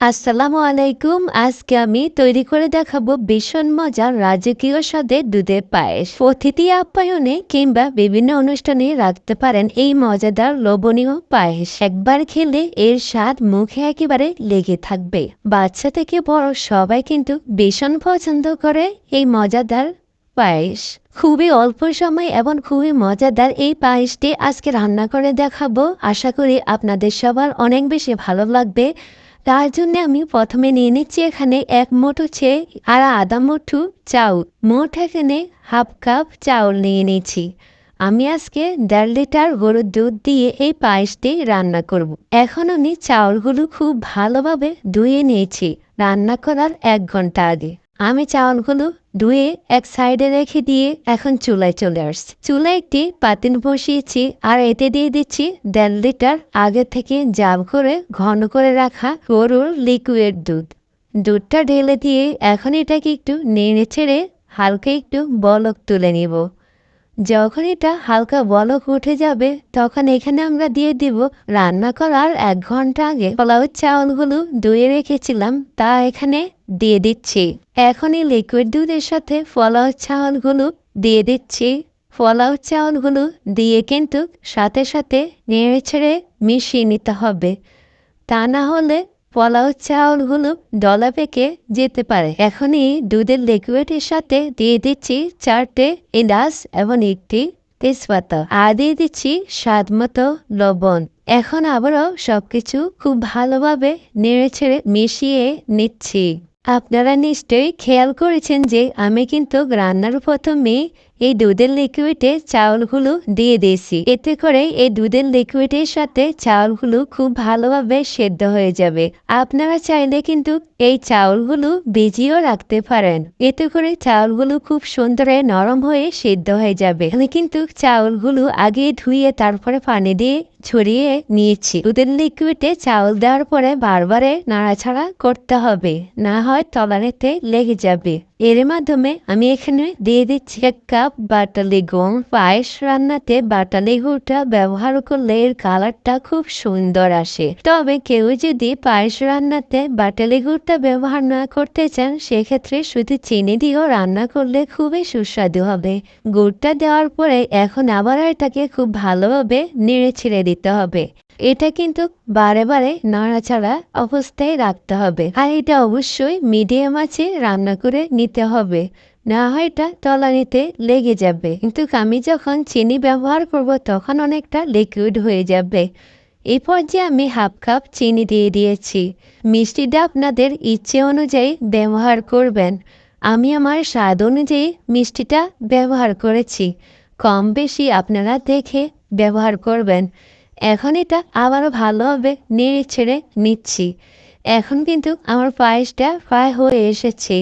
আসসালামু আলাইকুম, আজকে আমি তৈরি করে দেখাবো ভীষণ মজার রাজকীয় স্বাদের দুধের পায়েস। অতিথি আপ্যায়নে কিংবা বিভিন্ন অনুষ্ঠানে রাখতে পারেন এই মজাদার লোভনীয় পায়েস। একবার খেলে এর স্বাদ মুখে একেবারে লেগে থাকবে। বাচ্চা থেকে বড় সবাই কিন্তু ভীষণ পছন্দ করে এই মজাদার পায়েস। খুবই অল্প সময় এবং খুবই মজাদার এই পায়েসটি আজকে রান্না করে দেখাবো। আশা করি আপনাদের সবার অনেক বেশি ভালো লাগবে। তার জন্য আমি প্রথমে নিয়ে নিচ্ছি এখানে এক মুঠো ছে আর আধা মুঠো চাউল। মোট এখানে হাফ কাপ চাউল নিয়ে নিচ্ছি। আমি আজকে দেড় লিটার গরুর দুধ দিয়ে এই পায়েসটি রান্না করব। এখন আমি চাউলগুলো খুব ভালোভাবে ধুয়ে নিয়েছি। রান্না করার এক ঘণ্টা আগে। আমি চাউলগুলো ধুয়ে এক সাইডে রেখে দিয়ে এখন চুলায় চলে আসছি। চুলায় একটি পাতিল বসিয়েছি আর এতে দিয়ে দিচ্ছি দেড় লিটার আগে থেকে জাম করে ঘন করে রাখা গরুর লিকুইড দুধ। দুধটা ঢেলে দিয়ে এখন এটাকে একটু নেড়ে ছেড়ে হালকা একটু বলক তুলে নিব। যখন এটা হালকা বলক উঠে যাবে, তখন এখানে আমরা দিয়ে দিব রান্না করার এক ঘণ্টা আগে পোলাওয়ের চাউলগুলো ধুয়ে রেখেছিলাম, তা এখানে দিয়ে দিচ্ছি। এখন এই লিকুইড দুধের সাথে পোলাও চাউলগুলো দিয়ে দিচ্ছি। পোলাও চাউলগুলো দিয়ে কিন্তু সাথে সাথে নেড়ে ছেড়ে মিশিয়ে নিতে হবে। তা না হলে পোলাও চাউলগুলো ডলা পেকে যেতে পারে। এখনই দুধের লিকুইডের সাথে দিয়ে দিচ্ছি চারটে ইলাচ এবং একটি তেজপাতা। আর দিয়ে দিচ্ছি স্বাদ মতো লবণ। এখন আবারও সবকিছু খুব ভালোভাবে নেড়ে ছেড়ে মিশিয়ে নিচ্ছি। আপনারা নিশ্চয়ই খেয়াল করেছেন যে আমি কিন্তু রান্নার প্রথমে এই দুধের লিকুইডে চাউলগুলো দিয়ে দিয়েছি। এতে করে এই দুধের লিকুইডের সাথে চাউলগুলো খুব ভালোভাবে সেদ্ধ হয়ে যাবে। আপনারা চাইলে কিন্তু এই চাউলগুলো ভিজিয়েও রাখতে পারেন। এতে করে চাউলগুলো খুব সুন্দরে নরম হয়ে সেদ্ধ হয়ে যাবে। কিন্তু চাউলগুলো আগে ধুয়ে তারপরে পানি দিয়ে ছড়িয়ে নিয়েছি। দুধের লিকুইডে চাউল দেওয়ার পরে বারবারে নাড়াছাড়া করতে হবে, না হয় তলানিতে লেগে যাবে। এর মাধ্যমে আমি এখানে দিয়ে দিচ্ছি এক কাপ বাটালি গুড় পায়েস রান্নাতে বাটালি গুড়টা ব্যবহার করলে এর কালারটা খুব সুন্দর আসে। তবে কেউ যদি পায়েস রান্নাতে বাটালি গুড়টা ব্যবহার না করতে চান, সেক্ষেত্রে শুধু চিনি দিয়েও রান্না করলে খুবই সুস্বাদু হবে। গুড়টা দেওয়ার পরে এখন আবার এটাকে খুব ভালোভাবে নেড়ে ছিঁড়ে দিতে হবে। এটা কিন্তু বারে বারে নাড়াচাড়া অবস্থায় রাখতে হবে। আর এটা অবশ্যই মিডিয়াম আছে, রান্না করে নিতে হবে। না হয় এটা তলানিতে লেগে যাবে। কিন্তু আমি যখন চিনি ব্যবহার করব, তখন অনেকটা লিকুইড হয়ে যাবে। এই পর্যায়ে আমি হাফ কাপ চিনি দিয়ে দিয়েছি। মিষ্টিটা আপনাদের ইচ্ছে অনুযায়ী ব্যবহার করবেন। আমি আমার স্বাদ অনুযায়ী মিষ্টিটা ব্যবহার করেছি। কম বেশি আপনারা দেখে ব্যবহার করবেন। এখন এটা আবারও ভালোভাবে নেড়ে ছেড়ে নিচ্ছি। এখন কিন্তু আমার পায়েসটা প্রায় হয়ে এসেছে।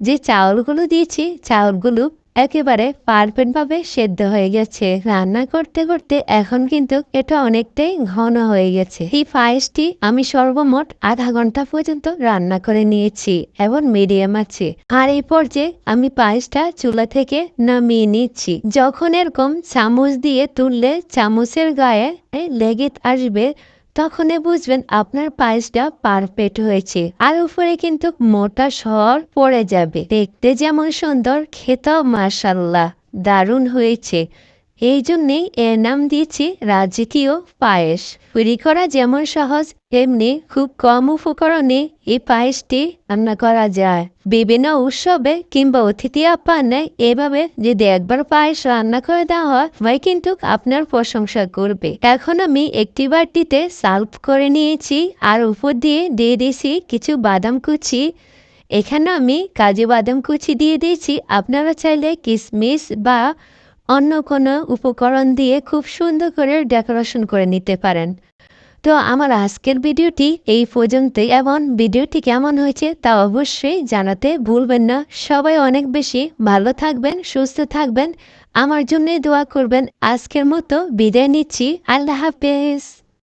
যে চাউলগুলো দিয়েছি, চাউলগুলো একেবারে পারফেক্টভাবে সেদ্ধ হয়ে গেছে। রান্না করতে করতে এখন কিন্তু এটা অনেকটাই ঘন হয়ে গেছে। এই পায়েসটি আমি সর্বমোট আধা ঘণ্টা পর্যন্ত রান্না করে নিয়েছি এবং মিডিয়াম আছে। আর এই পর্যায়ে আমি পায়েসটা চুলা থেকে নামিয়ে নিচ্ছি। যখন এরকম চামচ দিয়ে তুললে চামচের গায়ে লেগে আসবে তখনই বুঝবেন আপনার পায়েসটা পারফেক্ট হয়েছে আর উপরে কিন্তু মোটা সর পড়ে যাবে। দেখতে যেমন সুন্দর, খেতেও মার্শাল্লাহ দারুণ হয়েছে। এই জন্যেই এর নাম দিয়েছি রাজকীয় পায়েস। তৈরি করা যেমন সহজ এমনি খুব কম উপকরণে এই পায়েসটি রান্না করা যায়। বিভিন্ন উৎসবে কিংবা অতিথি আপ্যায়নে এভাবে যদি একবার পায়েস রান্না করে দেওয়া হয়, ভাই কিন্তু আপনার প্রশংসা করবে। এখন আমি একটি বাটিতে সার্ভ করে নিয়েছি, আর উপর দিয়ে দিয়ে দিয়েছি কিছু বাদাম কুচি। এখানে আমি কাজু বাদাম কুচি দিয়ে দিয়েছি। আপনারা চাইলে কিশমিশ বা অন্য কোনো উপকরণ দিয়ে খুব সুন্দর করে ডেকোরেশন করে নিতে পারেন। তো আমার আজকের ভিডিওটি এই পর্যন্তই। এবং ভিডিওটি কেমন হয়েছে তা অবশ্যই জানাতে ভুলবেন না। সবাই অনেক বেশি ভালো থাকবেন, সুস্থ থাকবেন। আমার জন্যে দোয়া করবেন। আজকের মতো বিদায় নিচ্ছি। আল্লাহ হাফেজ।